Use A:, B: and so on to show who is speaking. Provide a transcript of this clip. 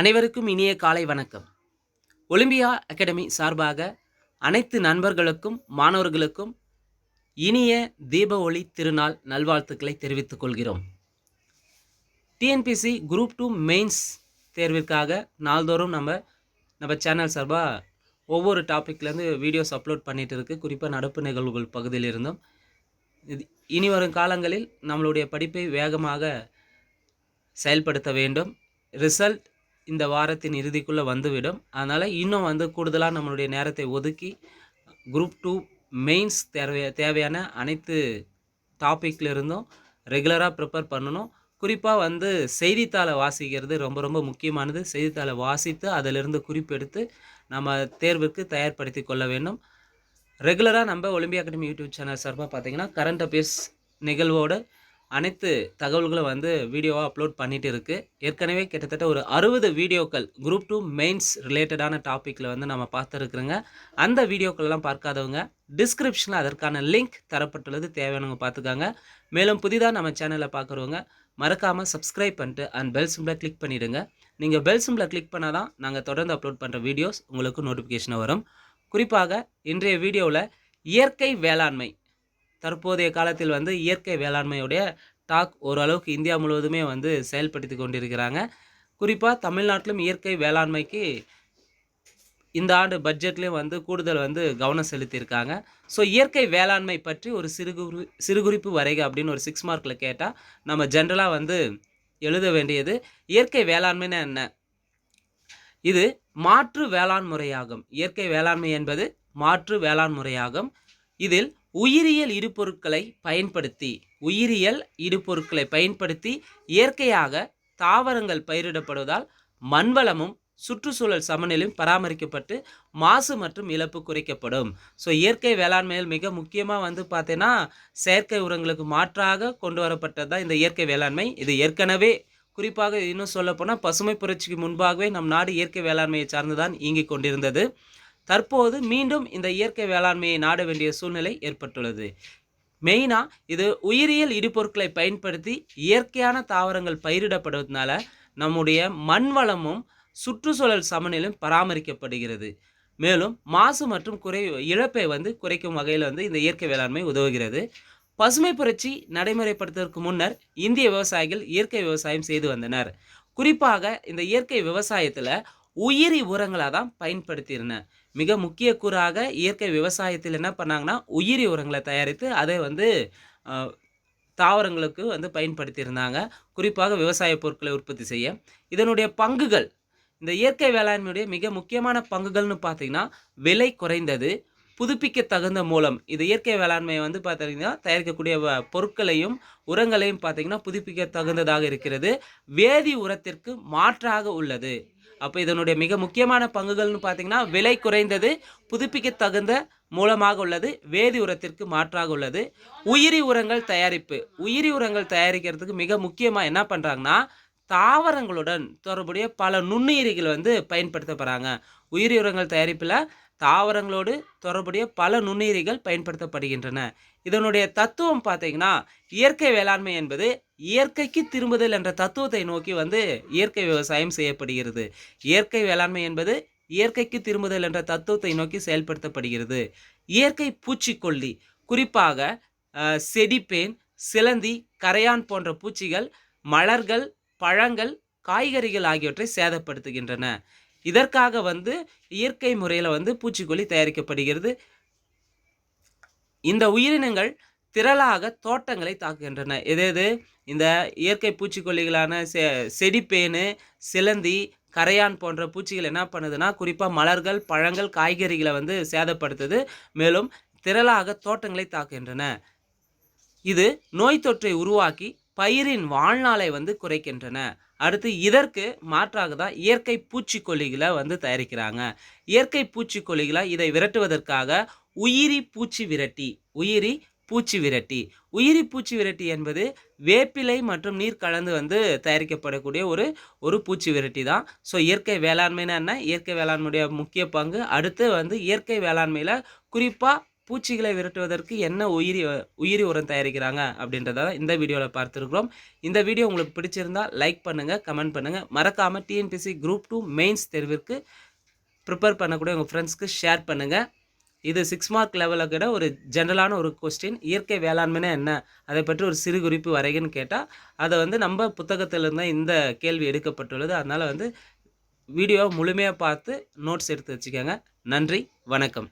A: அனைவருக்கும் இனிய காலை வணக்கம். ஒலிம்பியா அகாடமி சார்பாக அனைத்து நண்பர்களுக்கும் மாணவர்களுக்கும் இனிய தீப ஒளி திருநாள் நல்வாழ்த்துக்களை தெரிவித்துக் கொள்கிறோம். டிஎன்பிசி குரூப் டூ மெயின்ஸ் தேர்விற்காக நாள்தோறும் நம்ம நம்ம சேனல் சார்பாக ஒவ்வொரு டாப்பிக்லேருந்து வீடியோஸ் அப்லோட் பண்ணிகிட்டு இருக்குது குறிப்பாக நடப்பு நிகழ்வுகள் பகுதியில் இருந்தும். இது இனி வரும் காலங்களில் நம்மளுடைய படிப்பை வேகமாக செயல்படுத்த வேண்டும். ரிசல்ட் இந்த வாரத்தின் இறுதிக்குள்ளே வந்துவிடும். அதனால் இன்னும் வந்து கூடுதலாக நம்மளுடைய நேரத்தை ஒதுக்கி குரூப் டூ மெயின்ஸ் தேவை தேவையான அனைத்து டாப்பிக்லேருந்தும் ரெகுலராக ப்ரிப்பேர் பண்ணணும். குறிப்பாக வந்து செய்தித்தாளை வாசிக்கிறது ரொம்ப ரொம்ப முக்கியமானது. செய்தித்தாளை வாசித்து அதிலிருந்து குறிப்பெடுத்து நம்ம தேர்வுக்கு தயார்படுத்தி கொள்ள வேண்டும். ரெகுலராக நம்ம ஒலிம்பியா அகாடமி யூடியூப் சேனல் சார்பாக பார்த்திங்கன்னா கரண்ட் அஃபேர்ஸ் நிகழ்வோடு அனைத்து தகவல்களும் வந்து வீடியோவாக அப்லோட் பண்ணிட்டு இருக்குது ஏற்கனவே கிட்டத்தட்ட ஒரு அறுபது வீடியோக்கள் குரூப் டூ மெயின்ஸ் ரிலேட்டடான டாப்பிக்கில் வந்து நம்ம பார்த்துருக்குறோங்க. அந்த வீடியோக்கள்லாம் பார்க்காதவங்க டிஸ்கிரிப்ஷனில் அதற்கான லிங்க் தரப்பட்டுள்ளது தேவையானவங்க பார்த்துக்காங்க. மேலும் புதிதாக நம்ம சேனலை பார்க்குறவங்க மறக்காமல் சப்ஸ்கிரைப் பண்ணிட்டு அண்ட் பெல் சிம்பிளை கிளிக் பண்ணிவிடுங்க நீங்கள் பெல் சிம்பிளை கிளிக் பண்ணால் தான் நாங்கள் தொடர்ந்து அப்லோட் பண்ணுற வீடியோஸ் உங்களுக்கு நோட்டிஃபிகேஷன் வரும். குறிப்பாக இன்றைய வீடியோவில் இயற்கை வேளாண்மை தற்போதைய காலத்தில் வந்து இயற்கை வேளாண்மையுடைய டாக் ஓரளவுக்கு இந்தியா முழுவதுமே வந்து செயல்படுத்தி கொண்டிருக்கிறாங்க. குறிப்பாக தமிழ்நாட்டிலும் இயற்கை வேளாண்மைக்கு இந்த ஆண்டு பட்ஜெட்லேயும் வந்து கூடுதல் வந்து கவனம் செலுத்தியிருக்காங்க. ஸோ இயற்கை வேளாண்மை பற்றி ஒரு சிறுகுறி சிறுகுறிப்பு வரைக அப்படின்னு ஒரு சிக்ஸ் மார்க்கில் கேட்டால் நம்ம ஜென்ரலாக வந்து எழுத வேண்டியது இயற்கை வேளாண்மைன்னு என்ன? இது மாற்று வேளாண் முறையாகும். இயற்கை வேளாண்மை என்பது மாற்று வேளாண் முறையாகும். இதில் உயிரியல் இடுபொருட்களை பயன்படுத்தி உயிரியல் இடுபொருட்களை பயன்படுத்தி இயற்கையாக தாவரங்கள் பயிரிடப்படுவதால் மண்வளமும் சுற்றுச்சூழல் சமநிலையும் பராமரிக்கப்பட்டு மாசு மற்றும் இழப்பு குறைக்கப்படும். ஸோ இயற்கை வேளாண்மையில் மிக முக்கியமாக வந்து பார்த்தீங்கன்னா செயற்கை உரங்களுக்கு மாற்றாக கொண்டு வரப்பட்டது தான் இந்த இயற்கை வேளாண்மை. இது ஏற்கனவே குறிப்பாக இன்னும் சொல்லப்போனால் பசுமை புரட்சிக்கு முன்பாகவே நம் நாடு இயற்கை வேளாண்மையை சார்ந்துதான் இயங்கிக் கொண்டிருந்தது. தற்போது மீண்டும் இந்த இயற்கை வேளாண்மையை நாட வேண்டிய சூழ்நிலை ஏற்பட்டுள்ளது. மெயினாக இது உயிரியல் இடுபொருட்களை பயன்படுத்தி இயற்கையான தாவரங்கள் பயிரிடப்படுவதனால நம்முடைய மண் வளமும் சுற்றுச்சூழல் சமநிலையும் பராமரிக்கப்படுகிறது. மேலும் மாசு மற்றும் குறை இழப்பை வந்து குறைக்கும் வகையில் வந்து இந்த இயற்கை வேளாண்மை உதவுகிறது. பசுமை புரட்சி நடைமுறைப்படுத்துவதற்கு முன்னர் இந்திய விவசாயிகள் இயற்கை விவசாயம் செய்து வந்தனர். குறிப்பாக இந்த இயற்கை விவசாயத்தில் உயிரி உரங்களாக தான் பயன்படுத்தியிருந்தேன். மிக முக்கிய கூறாக இயற்கை விவசாயத்தில் என்ன பண்ணாங்கன்னா உயிரி உரங்களை தயாரித்து அதை வந்து தாவரங்களுக்கு வந்து பயன்படுத்தியிருந்தாங்க. குறிப்பாக விவசாய பொருட்களை உற்பத்தி செய்ய. இதனுடைய பங்குகள் இந்த இயற்கை வேளாண்மையுடைய மிக முக்கியமான பங்குகள்னு பார்த்தீங்கன்னா விலை குறைந்தது புதுப்பிக்க தகுந்த மூலம். இது இயற்கை வேளாண்மையை வந்து பார்த்தீங்கன்னா தயாரிக்கக்கூடிய வ- பொருட்களையும் உரங்களையும் பார்த்தீங்கன்னா புதுப்பிக்க தகுந்ததாக இருக்கிறது. வேதி உரத்திற்கு மாற்றாக உள்ளது. அப்போ இதனுடைய மிக முக்கியமான பங்குகள்னு பார்த்தீங்கன்னா விலை குறைந்தது புதுப்பிக்க தகுந்த மூலமாக உள்ளது வேதி உரத்திற்கு மாற்றாக உள்ளது. உயிரி உரங்கள் தயாரிப்பு. உயிரி உரங்கள் தயாரிக்கிறதுக்கு மிக முக்கியமாக என்ன பண்ணுறாங்கன்னா தாவரங்களுடன் தொடர்புடைய பல நுண்ணுயிரிகள் வந்து பயன்படுத்தப்படுறாங்க. உயிரி உரங்கள் தயாரிப்பில் தாவரங்களோடு தொடர்புடைய பல நுண்ணுயிரிகள் பயன்படுத்தப்படுகின்றன. இதனுடைய தத்துவம் பார்த்தீங்கன்னா இயற்கை வேளாண்மை என்பது இயற்கைக்கு திரும்புதல் என்ற தத்துவத்தை நோக்கி வந்து இயற்கை விவசாயம் செய்யப்படுகிறது. இயற்கை வேளாண்மை என்பது இயற்கைக்கு திரும்புதல் என்ற தத்துவத்தை நோக்கி செயல்படுத்தப்படுகிறது. இயற்கை பூச்சிக்கொல்லி குறிப்பாக செடிப்பேன் சிலந்தி கரையான் போன்ற பூச்சிகள் மலர்கள் பழங்கள் காய்கறிகள் ஆகியவற்றை சேதப்படுத்துகின்றன. இதற்காக வந்து இயற்கை முறையில் வந்து பூச்சிக்கொல்லி தயாரிக்கப்படுகிறது. இந்த உயிரினங்கள் திரளாக தோட்டங்களை தாக்குகின்றன. எது எது? இந்த இயற்கை பூச்சிக்கொல்லிகளான செ செடிப்பேனு சிலந்தி கரையான் போன்ற பூச்சிகள் என்ன பண்ணுதுன்னா குறிப்பாக மலர்கள் பழங்கள் காய்கறிகளை வந்து சேதப்படுத்துது. மேலும் திரளாக தோட்டங்களை தாக்குகின்றன. இது நோய் தொற்றை உருவாக்கி பயிரின் வாழ்நாளை வந்து குறைக்கின்றன. அடுத்து இதற்கு மாற்றாக தான் இயற்கை பூச்சிக்கொல்லிகளை வந்து தயாரிக்கிறாங்க. இயற்கை பூச்சிக்கொல்லிகளை இதை விரட்டுவதற்காக உயிரி பூச்சி விரட்டி உயிரி பூச்சி விரட்டி. உயிரி பூச்சி விரட்டி என்பது வேப்பிலை மற்றும் நீர் கலந்து வந்து தயாரிக்கப்படக்கூடிய ஒரு ஒரு பூச்சி விரட்டி தான். ஸோ இயற்கை வேளாண்மைனா என்ன? இயற்கை வேளாண்மையுடைய முக்கிய பங்கு. அடுத்து வந்து இயற்கை வேளாண்மையில் குறிப்பாக பூச்சிகளை விரட்டுவதற்கு என்ன உயிரி உயிரி உரம் தயாரிக்கிறாங்க அப்படின்றத இந்த வீடியோவில் பார்த்துருக்குறோம். இந்த வீடியோ உங்களுக்கு பிடிச்சிருந்தா லைக் பண்ணுங்கள் கமெண்ட் பண்ணுங்கள் மறக்காமல் டிஎன்பிசி குரூப் டூ மெயின்ஸ் தேர்விற்கு ப்ரிப்பேர் பண்ணக்கூடிய உங்கள் ஃப்ரெண்ட்ஸ்க்கு ஷேர் பண்ணுங்கள் இது சிக்ஸ் மார்க் லெவலில் கூட ஒரு ஜென்ரலான ஒரு கொஸ்டின் இயற்கை வேளாண்மைனா என்ன? அதை பற்றி ஒரு சிறு குறிப்பு வரைகன்னு கேட்டால் அதை வந்து நம்ம புத்தகத்திலிருந்து தான் இந்த கேள்வி எடுக்கப்பட்டுள்ளது. அதனால் வந்து வீடியோ முழுமையாக பார்த்து நோட்ஸ் எடுத்து வச்சுக்கோங்க. நன்றி வணக்கம்.